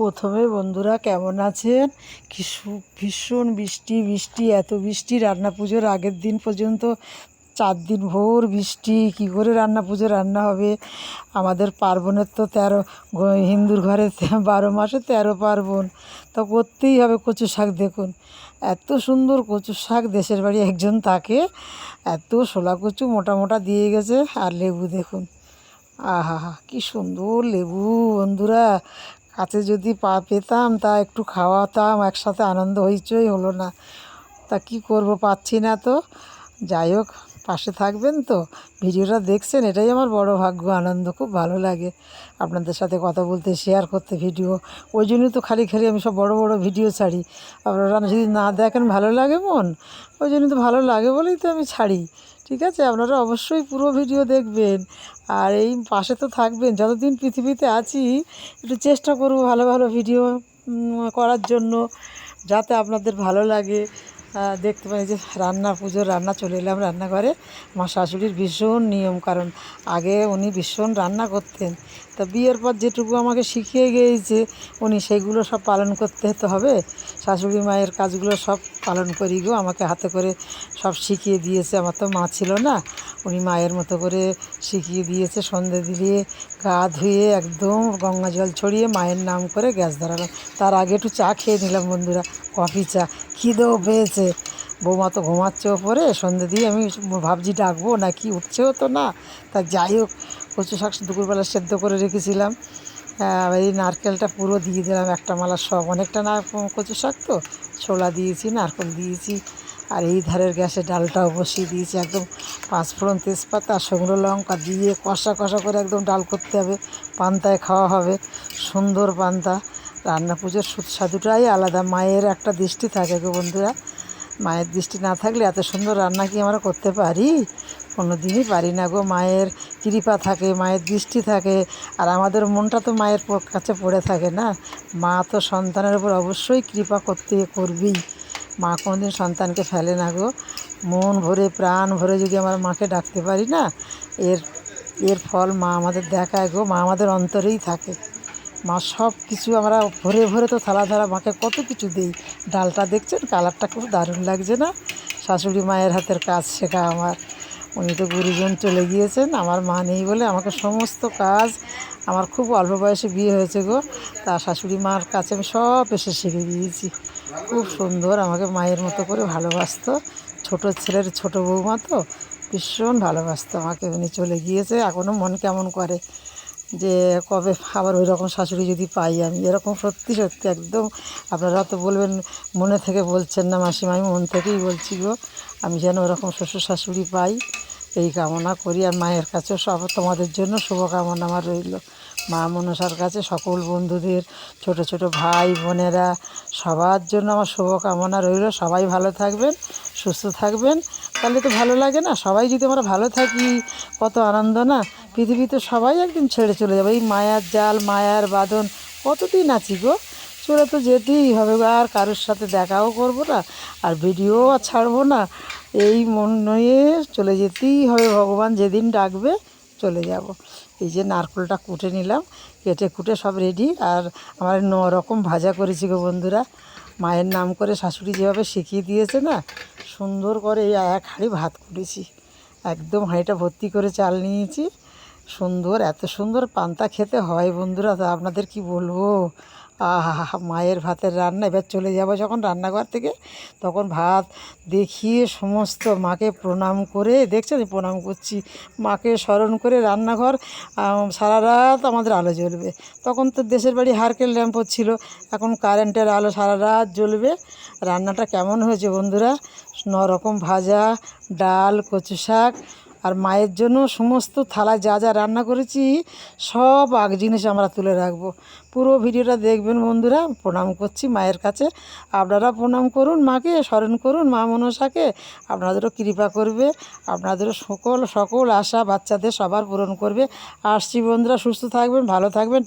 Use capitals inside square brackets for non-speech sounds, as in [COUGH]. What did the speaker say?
প্রথমে বন্ধুরা কেমন আছেন? ভীষণ বৃষ্টি বৃষ্টি, এত বৃষ্টি, রান্না পুজোর আগের দিন পর্যন্ত চার দিন ভোর বৃষ্টি, কি করে রান্না পুজো রান্না হবে? আমাদের পার্বণের তো তেরো হিন্দুর ঘরে [LAUGHS] বারো মাসে তেরো পার্বণ। তো করতেই হবে কচু শাক, দেখুন। এত সুন্দর কচু শাক, দেশের বাড়ি একজন তাকে এত শোলা কচু মোটা মোটা দিয়ে গেছে, আর লেবু দেখুন। আহা হা, কী সুন্দর লেবু বন্ধুরা। কাছে যদি পা পেতাম, তা একটু খাওয়াতাম, একসাথে আনন্দ হইচই হলো না। তা কি করব, পাচ্ছি না তো। যাই হোক, পাশে থাকবেন তো। ভিডিওটা দেখছেন, এটাই আমার বড় ভাগ্য, আনন্দ, খুব ভালো লাগে। আপনাদের সাথে কথা বলতে শেয়ার করতে ভিডিও। ওই জন্যই তো খালি খালি আমি সব বড় বড় ভিডিও ছাড়ি। আপনারা যদি না দেখেন, ভালো লাগে মন? ওই জন্য তো ভালো লাগে বলেই তো আমি ছাড়ি। ঠিক আছে? আপনারা অবশ্যই পুরো ভিডিও দেখবেন। আর এই পাশে তো থাকবেন। যতদিন পৃথিবীতে আছি, একটু চেষ্টা করব ভালো ভালো ভিডিও করার জন্য, যাতে আপনাদের ভালো লাগে। দেখতে পাই যে রান্না, পুজোর রান্না চলে এলাম রান্নাঘরে। আমার শাশুড়ির ভীষণ নিয়ম, কারণ আগে উনি ভীষণ রান্না করতেন। তা বিয়ের পর যেটুকু আমাকে শিখিয়ে গিয়েছে, উনি সেইগুলো সব পালন করতে তো হবে। শাশুড়ি মায়ের কাজগুলো সব পালন করি গো, আমাকে হাতে করে সব শিখিয়ে দিয়েছে। আমার তো মা ছিল না। উনি মায়ের মতো করে শিখিয়ে দিয়েছে, সন্ধে দিলিয়ে গা ধুয়ে একদম গঙ্গা জল ছড়িয়ে মায়ের নাম করে গ্যাস ধরালাম তার আগে একটু চা খেয়ে নিলাম বন্ধুরা, কফি চা। খিদেও পেয়েছে। বৌমা তো ঘুমাচ্ছে ওপরে, সন্ধে দিয়ে আমি ভাবছি ডাকবো না কি উঠছেও তো না। তা যাই হোক, কচু শাক দুপুরবেলা সেদ্ধ করে রেখেছিলাম। এই নারকেলটা পুরো দিয়ে দিলাম একটা মালা সব। অনেকটা না কচু শাক তো, ছোলা দিয়েছি, নারকেল দিয়েছি। আর এই ধারের গ্যাসে ডালটাও বসিয়ে দিয়েছি একদম পাঁচফোড়ন তেজপাতা, শুকনো লঙ্কা দিয়ে কষা কষা করে একদম ডাল করতে হবে। পান্তায় খাওয়া হবে, সুন্দর পান্তা। রান্না পুজোর সুস্বাদুটাই আলাদা, মায়ের একটা দৃষ্টি থাকে গো বন্ধুরা। মায়ের দৃষ্টি না থাকলে এত সুন্দর রান্না কি আমরা করতে পারি? কোনো দিনই পারি না গো, মায়ের কৃপা থাকে, মায়ের দৃষ্টি থাকে। আর আমাদের মনটা তো মায়ের কাছে পড়ে থাকে না। মা তো সন্তানের উপর অবশ্যই কৃপা করতে করবেই। মা কোনোদিন সন্তানকে ফেলে না গো। মন ভরে, প্রাণ ভরে যদি আমার মাকে ডাকতে পারি না, এর এর ফল মা আমাদের দেখায় গো, মা আমাদের অন্তরেই থাকে। মা সব কিছু আমরা ভরে ভরে তো থালা থালা মাকে কত কিছু দিই। ডালটা দেখছেন? কালারটা খুব দারুণ লাগছে না? শাশুড়ি মায়ের হাতের কাজ শেখা আমার। উনি তো গুরুজন চলে গিয়েছেন, আমার মা নেই বলে আমাকে সমস্ত কাজ, আমার খুব অল্প বয়সে বিয়ে হয়েছে গো। তা শাশুড়ি মার কাছে আমি সব এসে শিখে দিয়েছি খুব সুন্দর, আমাকে মায়ের মতো করে ভালোবাসতো। ছোট ছেলের ছোট বৌমা তো, ভীষণ ভালোবাসতো আমাকে। উনি চলে গিয়েছে এখনও মন কেমন করে যে কবে আবার ওই রকম শাশুড়ি যদি পাই আমি। এরকম সত্যি সত্যি একদম, আপনারা তো বলবেন, মনে থেকে বলছেন না মাসিমা, আমি মন থেকেই বলছি গো, আমি যেন ওরকম শ্বশুর শাশুড়ি পাই, এই কামনা করি। আর মায়ের কাছেও সব তোমাদের জন্য শুভকামনা আমার রইল। মা মনসার কাছে সকল বন্ধুদের, ছোট ছোট ভাই বোনেরা, সবার জন্য আমার শুভকামনা রইল। সবাই ভালো থাকবেন, সুস্থ থাকবেন। তাহলে তো ভালো লাগে না, সবাই যদি আমরা ভালো থাকি, কত আনন্দ না? পৃথিবীতে সবাই একদিন ছেড়ে চলে যাবে। এই মায়ার জাল, মায়ার বাঁধন, কতদিন আছি গো? চলে তো যেতেই হবে আর কারোর সাথে দেখাও করব না, আর ভিডিও আর ছাড়বো না। এই মন নিয়ে চলে যেতেই হবে, ভগবান যেদিন ডাকবে চলে যাব। এই যে নারকোলটা কুটে নিলাম, কেটে কুটে সব রেডি আর আমার ন রকম ভাজা করেছি গো বন্ধুরা। মায়ের নাম করে শাশুড়ি যেভাবে শিখিয়ে দিয়েছে না, সুন্দর করে এই এক হাঁড়ি ভাত করেছি। একদম হাঁড়িটা ভর্তি করে চাল নিয়েছি। সুন্দর, এত সুন্দর পান্তা খেতে হয় বন্ধুরা, তা আপনাদের কি বলব? আহা, মায়ের ভাতের রান্না, এবার চলে যাব যখন রান্নাঘর থেকে, তখন ভাত দেখিয়ে সমস্ত মাকে প্রণাম করে, দেখছেন প্রণাম করছি, মাকে স্মরণ করে রান্নাঘর সারা রাত আমাদের আলো জ্বলবে। তখন তো দেশের বাড়ি হারকেল ল্যাম্প ছিল এখন কারেন্টের আলো সারা রাত জ্বলবে। রান্নাটা কেমন হয়েছে বন্ধুরা? ন রকম ভাজা, ডাল, কচু শাক আর মায়ের জন্য সমস্ত থালায় যা যা রান্না করেছি, সব আগ জিনিস আমরা তুলে রাখব। পুরো ভিডিওটা দেখবেন বন্ধুরা, প্রণাম করছি মায়ের কাছে। আপনারা প্রণাম করুন মাকে, স্মরণ করুন মা মনসাকে। আপনাদেরও কৃপা করবে, আপনাদেরও সকল সকল আশা বাচ্চাদের সবার পূরণ করবে। আসছি বন্ধুরা, সুস্থ থাকবেন, ভালো থাকবেন